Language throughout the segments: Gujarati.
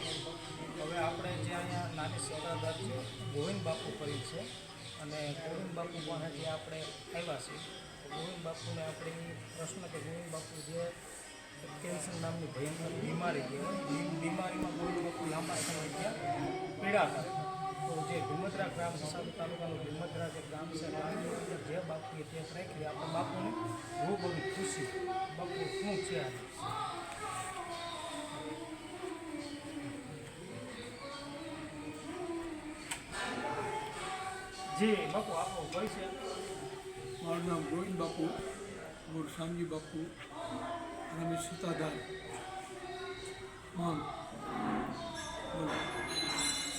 હવે આપણે જે અહીંયા નાની સત્તાધાર છે, ગોવિંદ બાપુ કરી છે. અને ગોવિંદ બાપુ પાસેથી આપણે આવ્યા છીએ ગોવિંદ બાપુને આપણે પ્રશ્ન કે ગોવિંદ બાપુ જે કેન્સર નામની ભયંકર બીમારી છે બીમારીમાં ગોવિંદ બાપુ લાંબા સમય ત્યાં પીડા હતા. તો જે ભીમદ્રા ગ્રામ વસાવી તાલુકાનું ભીમદ્રા જે ગ્રામ છે જે બાપુએ તે રાખી આપણે બાપુને બહુ બધી ખુશી, બાપુ શું છે જી બાપુ આપણો છે. મારું નામ ગોવિંદ બાપુ મોર શામજી બાપુ રમેશ સત્તાધાર માંગ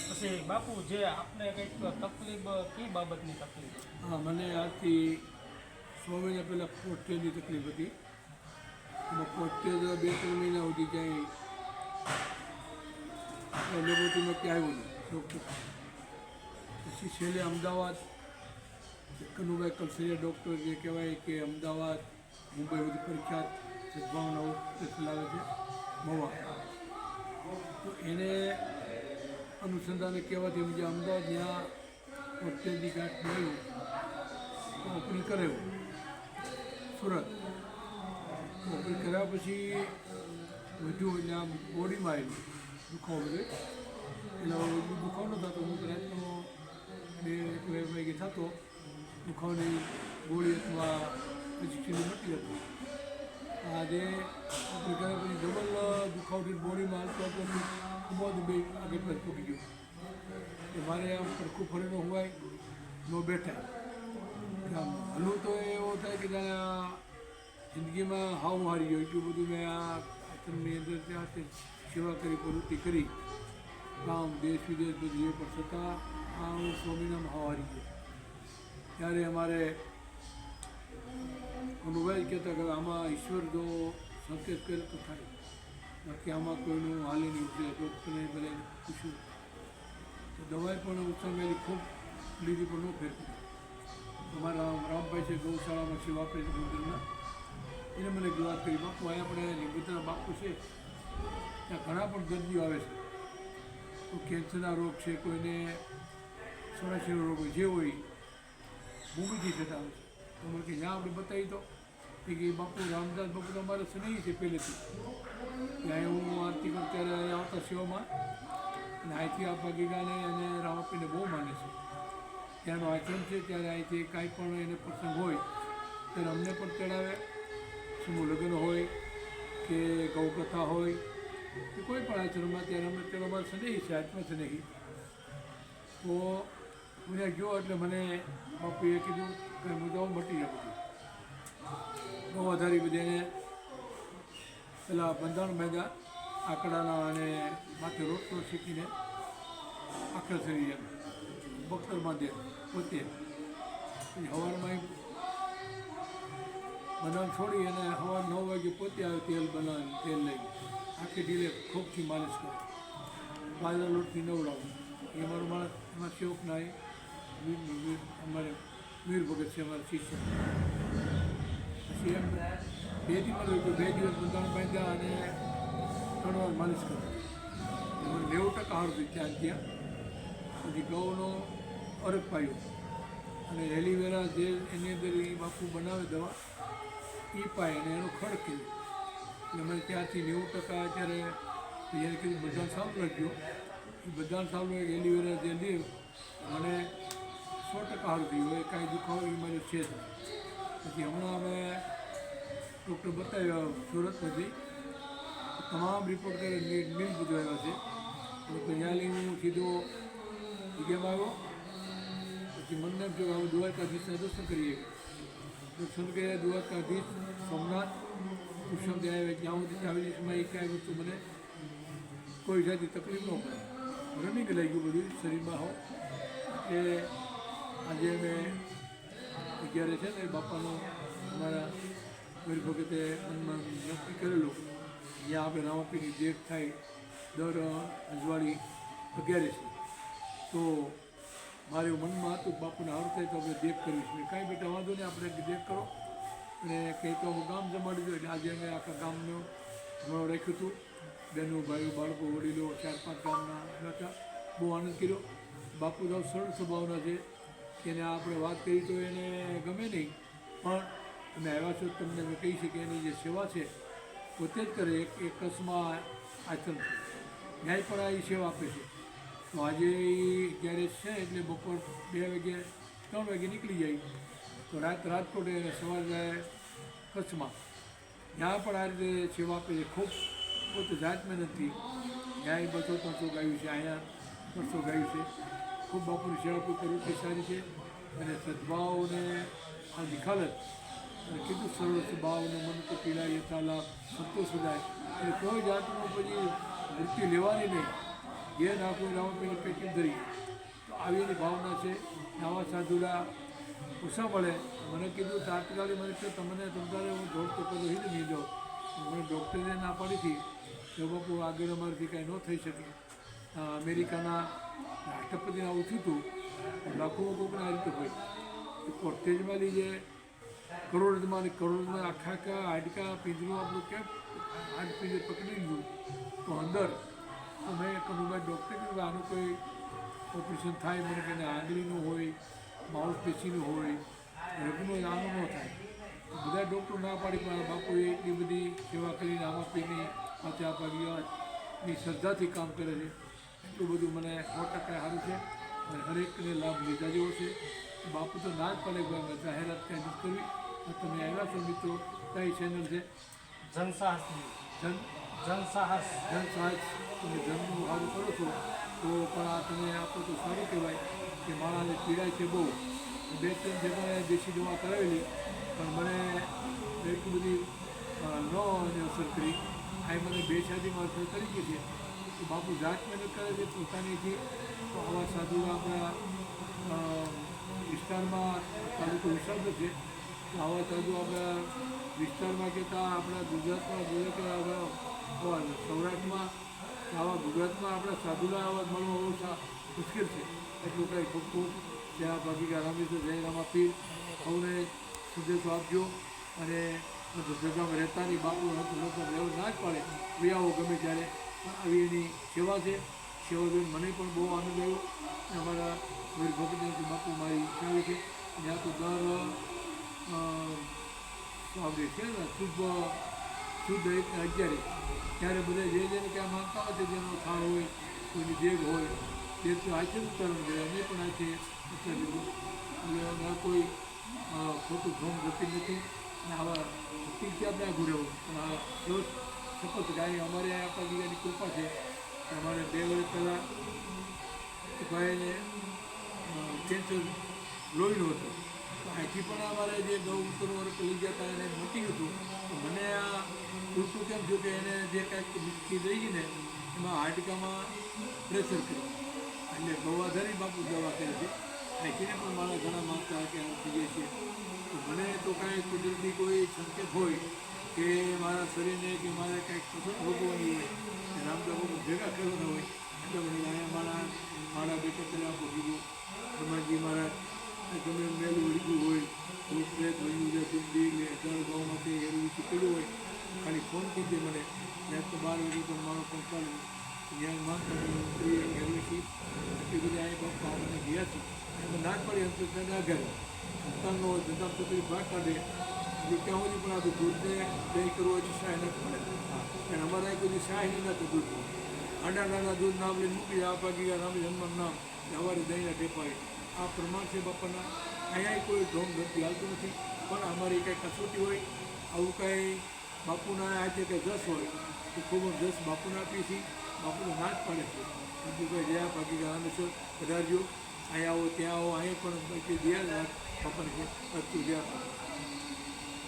પછી બાપુ જે આપને કંઈક તકલીફ કઈ બાબતની તકલીફ? હા મને આજથી સો મહિના પહેલાં પોસ્ટેજની તકલીફ હતી. એમાં પોસ્ટેજ બે ત્રણ મહિના સુધી ક્યાંય લેબોરેટરીમાં ક્યાંય આવ્યું નહીં. ડૉક્ટર પછી છેલ્લે અમદાવાદ, કનુભાઈ કલસરિયા ડૉક્ટર જે કહેવાય કે અમદાવાદ, મુંબઈ બધી પ્રખ્યાત સદભાવના હોસ્પિટલ આવે છે, મવા. તો એને અનુસંધાને કહેવાથી અમે અમદાવાદ જ્યાં પોસ્ટેજની ગાંઠ મળ્યું ઓપનિંગ કરાવ્યું. સુરત. ઓપનિંગ કર્યા પછી વધુ એટલે આમ બોડીમાં આવ્યું દુખાવો એટલે દુખાવો ન થતો. હું રાતનો બે બે વાગે થતો, દુખાવાની ગોળી અથવા પછી મટી જતું આજે ડબલ દુખાવથી બોડીમાં હાલતો હતો ગયું. કે મારે આમ સરખું ફરીનો હોય, નો બેઠા. હલું તો એવો થાય કે જાણે જિંદગીમાં હાવ હારી ગયો. એટલું બધું મેં આ આશ્રમની અંદર ત્યાં સેવા કરી, પ્રવૃત્તિ કરી. ગામ, દેશ, વિદેશ બધું એ પણ છતાં આ હું સ્વામિનામાં હાવ ત્યારે અમારે અનુભાઈ કહેતા કે આમાં ઈશ્વર જો સંકેત કરે તો થાય. બાકી આમાં કોઈનું હાલે નહીં ઉઠે ડૉક્ટરને બધા પૂછ્યું. તો દવાઈ પણ ઉત્સાહ ખૂબ લીધી પણ ન ફેર અમારા રામભાઈ છે, ગૌશાળામાં સેવા આપે છે મંદિરના એને મને વાત કરી, બાપુ, અહીંયા આપણે નિમિત્તના બાપુ છે. ત્યાં ઘણા પણ દર્દીઓ આવે છે. કેન્સરના રોગ છે, કોઈને સોરાશીનો રોગ જે હોય, ભૂમિથી થતા હોય તો મને કે જ્યાં આપણે બતાવી તો એ કે બાપુ રામદાસ બાપુ અમારા સ્નેહી છે પહેલેથી. ત્યાં હું આરતી કરું ત્યારે આવતા સેવામાં. અને અહીંથી આ ભાગીગાને અને રામાપીને બહુ માને છે. ત્યાંનો આચરણ છે, ત્યારે અહીંથી કાંઈ પણ એને પ્રસંગ હોય, ત્યારે અમને પણ ચડાવે સમૂહ લગ્ન હોય, કે ગૌકથા હોય, કે કોઈ પણ આચરણમાં, ત્યારે અમે અમારો સ્નેહી છે, આત્મસ્નેહી. તો હું ત્યાં ગયો એટલે મને બાપુએ કીધું કે મુદ્દાઓ મટી જાય બધું બહુ વધારી બધી એને પેલા બંધારણ મેદા આકડાના અને માથે રોટલો શીખીને આખર થઈ ગયા બખ્તરમાં દે પોતે. પછી હવારમાં બનાવ છોડી અને હવા નવ વાગે પોતે આવે તેલ બનાવે તેલ લઈ. આખી ઢીલે ખોપથી માલિશ કરે. બાજરા લોટથી નવડાવું. એ મારું માણસ, એમાં શોખ ના વીર વીર, અમારે વીર ભગત છે, અમારા શિષ્ય. પછી એમ બે દિવસ રહ્યું બે દિવસ બંધારણ બાંધ્યા અને ત્રણ વાર માલિશ કરી. એમાં નેવું ટકા હારું ત્યાં ત્યાં પછી ગૌનો અરગ પાયો. અને એલિવેરા જે એની અંદર એ બાપુ બનાવે દવા, એ પાય અને એનો ખડ કર્યો. એટલે મને ત્યાંથી નેવું ટકા અત્યારે એને કીધું બધા સારું ગયો એ બધાને સારું એલિવેરા જે લે ટકા સારું હોય, કાંઈ દુખાવો એ મને છે જ પછી હમણાં અમે ડૉક્ટર બતાવ્યા સુરતમાંથી તમામ રિપોર્ટ કરી મેં નીટ બધું છે. ત્યાં લઈને હું સીધો જગ્યામાં આવ્યો. પછી મને એમ થયું હવે દ્વારકાધીશના દર્શન કરીએ. દર્શન કર્યા, દ્વારકાધીશ, સોમનાથ કુસુમ આવે જ્યાં સુધી ટ્રાવેલિંગ સમય એ કાંઈ વસ્તુ મને કોઈ જાતની તકલીફ ન પડે. રનિંગ લાગ્યું ગયું બધું શરીરમાં હો. કે આજે અમે અગિયારે છે ને બાપાનો અમારા ગરીબ વખતે મનમાં નક્કી કરેલું જ્યાં આપણે રામાપીની ડેટ થાય દર અજવાળી અગિયારે છે. તો મારે મનમાં હતું બાપુને હારું થાય તો આપણે દેખ કરીશું કાંઈ બેટા વાંધો નહીં, આપણે દેખ કરો. અને કંઈ તો હું ગામ જમાડી દો એટલે આજે અમે આખા ગામનું જમાડો રાખ્યું હતું. બહેનો ભાઈઓ, બાળકો, વડીલો ચાર પાંચ ગામના હતા. બહુ આનંદ કર્યો. બાપુ સરળ સ્વભાવના છે. એને આપણે વાત કરી તો એને ગમે નહીં, પણ તમે આવ્યા છો તમને અમે કહી શકીએ એની જે સેવા છે, પોતે જ કરે, એક એક કસમાં આચરણ છે ન્યાય પણ આ એ સેવા આપે છે. તો આજે જ્યારે છે એટલે બપોર બે વાગે ત્રણ વાગે નીકળી જાય. તો રાત રાજકોટ અને સવાર કચ્છમાં ત્યાં પણ આ રીતે સેવા આપે છે. ખૂબ પોતે જાત મહેનતથી. ન્યાય બસો ત્રણસો ગાયું છે, અહીંયા ત્રણસો ગાયું છે. ખૂબ બાપુની સેવા કોઈ પ્રવૃત્તિ સારી છે. અને સદભાવને આ નિખાલત અને કેટલું સરળ સ્વભાવ મન તો પીડાય, યથાલાભ, સંતોષ થાય એટલે કોઈ જાતનું પછી વૃત્તિ લેવાની નહીં. જે નાખવું રામપીને પેટી ધરી. તો આવી એની ભાવના છે. નવા સાધુલા ઓછા મળે. મને કીધું, તાત્કાલિક મને કે તમને તમારે હું દોડતો કરતો હિલ નહીં જાઉં મને ડૉક્ટરે ના પાડી હતી. કે બાપુ આગળ અમારાથી કાંઈ ન થઈ શકે. અમેરિકાના રાષ્ટ્રપતિને આવું થયું હતું લાખોમાં કોઈકને આ રીતે હોય. કે કોર્ટેજમાં લીજે કરોડમાં ને કરોડમાં આખા આખા હાડકા પિંજરું આપણું કેમ હાડ પિંજર પકડી લીધું? તો અંદર તો મેં કનુભાઈ ડૉક્ટર કીધું, આનું કોઈ ઓપરેશન થાય? મને કે આંગળીનું હોય, માઉસ પેશીનું હોય, રગનું આનું ન થાય. બધા ડૉક્ટર ના પાડી પણ બાપુએ એટલી બધી સેવા કરીને આમાં પીને પાછા આ ભાગીની શ્રદ્ધાથી કામ કરે છે. એટલું બધું મને સો ટકા સારું છે અને હરેકને લાભ લીધા જેવો છે. બાપુ તો ના જ પડે ભાઈ જાહેરાત કાંઈ નથી કરવી તમે આવ્યા છો મિત્રો કઈ ચેનલ છે? જનસાહસની જન? જનસાહસ. જનસાહસ. તમે જનનું સારું કરો છો. તો પણ આ તમે આપો તો સારું કહેવાય કે માણસને પીડાય છે બહુ. બે ત્રણ જગ્યાએ દેશી દવા કરાવેલી પણ મને એટલી બધી ન અસર કરી. આ મને બે શાદીમાં અસર કરી ગઈ છે. બાપુ જાત મહેનત કરે છે પોતાનીથી તો આવા સાધુ આપણા વિસ્તારમાં તાલુકો વિશાળ છે આવા સાધુ આપણા વિસ્તારમાં કહેતા આપણા ગુજરાતમાં જોઈએ કે આપણા સૌરાષ્ટ્રમાં આવા ગુજરાતમાં આપણા સાધુના આવા મળવા બહુ મુશ્કેલ છે. એટલું કંઈ ખૂબ ખૂબ ત્યાં ભાગીગા રામેશ્વર જય રામા પીર સૌને સંદેશો આપજો અને જગામાં રહેતાની બાપુ રહેવું ના જ પાડે વિયાઓ ગમે ત્યારે. આવી એની સેવા છે. સેવા જોઈને મને પણ બહુ આનંદ આવ્યો. અને અમારા વીર ભગત બાપુ મારી ઈચ્છા આવી છે જ્યાં તો દર આપણે છે ને, શુભ શુદ્ધ એક અગિયારે. ત્યારે બધા જે જેને ક્યાં માનતા હોય જેનો થાળ હોય, કોઈની દેગ હોય તે તો આચે ઉતારવાનું છે, અમે પણ આ છે એટલે અમે કોઈ ખોટું ભ્રમ જતી નથી. અને આવા ભક્તિ આપણે આ ઘૂરેવું પણ આ શપથ ગાય અમારે આપણા બીજાની કૃપા છે અમારે બે વર્ષ પહેલાં ભાઈને કેન્સર લોહીનું હતું. અહીંથી પણ અમારે જે ગૌ સરોવર લઈ ગયા હતા એને મોટી હતું. મને આ ઉલટું કેમ થયું કે એને જે કાંઈક મિસ્કી દઈ ગઈ ને, એમાં હાડકામાં પ્રેશર કર્યું. એટલે ગૌવાધારી બાપુ દવા કરે છે અહીંથીને પણ મારા ઘણા માનતા કે આમ થઈ જાય છે મને તો કાંઈ કુદરતી કોઈ સંકેત હોય કે મારા શરીરને કે મારે કંઈક ભોગવવાની હોય બાપુ ભેગા કરવાના હોય, એટલે મને અહીંયા મારા મારા બેટા પહેલાં કીધું. હનુમાનજી મહારાજ ગમે મેલું વળગ્યું હોય ભૂત પ્રેત વળ્યું છે દુઃખી ને અઢાર ગામમાંથી એવું પડ્યું હોય, ખાલી ફોન કીધે મને. ત્યાં તો બાર વાગે પણ મારો ફોન ચાલુ ત્યાં માનતા ઘેરવી હેરવીથી એટલી બધી અહીં બાપા અમને ગયા છે. એમાં ના પડી એમ તો તેને આઘારે સંતાનનો હોય ધંધા તકલીફ ભાગ કાઢે. સુધી પણ આ તો દૂધને દહીં કરવું હોય તો શાહી ન પડે અને અમારે કોઈ શાહી નહીં નથી દૂધ આડા નાના દૂધ નામ લઈને મૂકી આ પાકી રામ હનુમાન નામ. સવારે દહીંના ટેપાય આ પ્રમાણ છે બાપાના. અહીંયા કોઈ ઢોંગ ગતિ હાલતું નથી. પણ અમારી કંઈ કસોટી હોય, આવું કંઈ બાપુના આજે કંઈ જસ હોય, તો ખૂબ જસ બાપુને આપીએ છીએ. બાપુને ના જ પાડે છે. બીજું કંઈ જયા પાકી રામેશ્વર પધારજો અહીંયા આવો, ત્યાં આવો અહીં પણ દયા બાપાને કે તું જ્યાં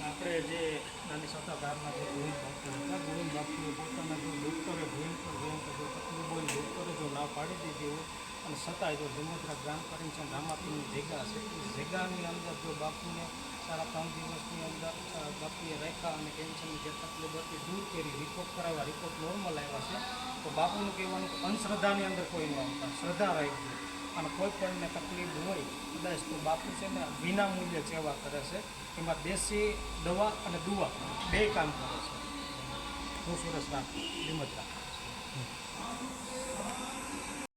આપણે જે નાની સત્તા સત્તાધારના જે ગોવિંદ બાપુ હતા, ગોવિંદ બાપુએ પોતાના જો ડૉક્ટરે ભયંકર ભયંકર જો તકલીફ હોય ડૉક્ટરે જો ના પાડી દીધી હોય, અને છતાંય જો જમોદરા ગ્રામ કરીને રામાપીની જગ્યા છે. એ જગ્યાની અંદર જો બાપુને સાડા ત્રણ દિવસની અંદર બાપુએ રાખ્યા અને કેન્સરની જે તકલીફ હતી, દૂર કરી રિપોર્ટ કરાવવા રિપોર્ટ નોર્મલ આવ્યા છે, તો બાપુનું કહેવાનું અંધશ્રદ્ધાની અંદર કોઈ ન આવતા, શ્રદ્ધા રાખજો. અને કોઈ પણને તકલીફ હોય, કદાચ તો બાપુ છે ને વિના મૂલ્યે સેવા કરે છે, એમાં દેશી દવા અને દુવા બે કામ કરે છે. હું સુરેશ રામ લિમત